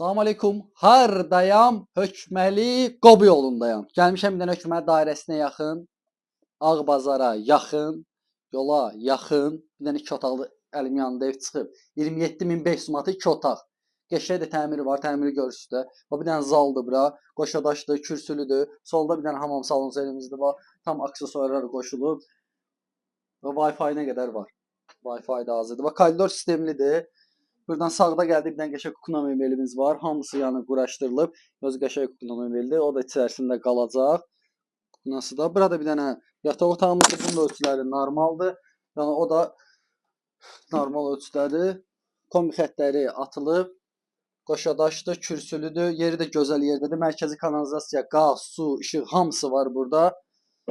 Salam aleykum. Hardayam? Hökməli Qobu yolundayam. Gəlmişəm bir dənə hökmət dairəsinə yaxın, Ağbazara yaxın, yola yaxın, bir dənə iki otaqlı əlim yanında ev çıxıb. 27500 manata iki otaq. Qəşəng də təmiri var, təmiri görürsüz də. Və bir dənə zaldır bura, qoşadaşdır, kürsülüdür. Solda bir dənə hamam salonu elimizdə var. Tam aksesuarlar qoşulub. Və Wi-Fi nə qədər var? Wi-Fi da hazırdır. Və koridor sistemlidir. Buradan sağda gəldik bir dənə qəşəng kukla mebelimiz var. Hamısı yəni quraşdırılıb. Öz qəşəng kukla mebeldir. O da içərisində qalacaq. Kuknası da. Burada bir dənə yataq otağımız bunun da ölçüləri normaldır. Yəni o da normal ölçüdədir. Kombi xəttləri atılıb. Qoşadaşdır, kürsülüdür. Yeri də gözəl yerdədir. Mərkəzi kanalizasiya, qaz, su, işıq hamısı var burada.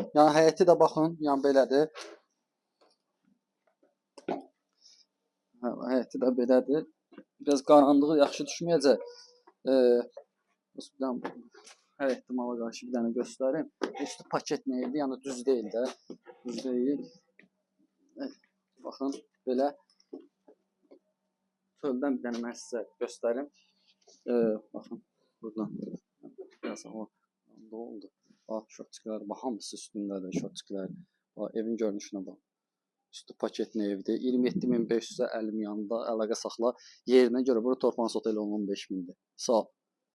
Yəni həyəti də baxın, yəni belədir. Həyəti də belədir. Biraz qaranlığı yaxşı düşməyəcək. E, hər ehtimala qarşı bir dənə göstərim. Üstü paket nə idi? Yəni düz deyil də. Düz deyil. Eh, Baxın, belə çöldən bir dənə mən sizə göstərim. E, baxın, buradan. Biraz ne oldu? Bax, şotçular, bax hamısı üstündədir şotçular. Bax, evin görünüşünə bax. Üstü paketli evdir. 27500-ə əlim yanında əlaqə saxla. Yerinə görə bura Torpans otel 15000-dir. Sağ ol.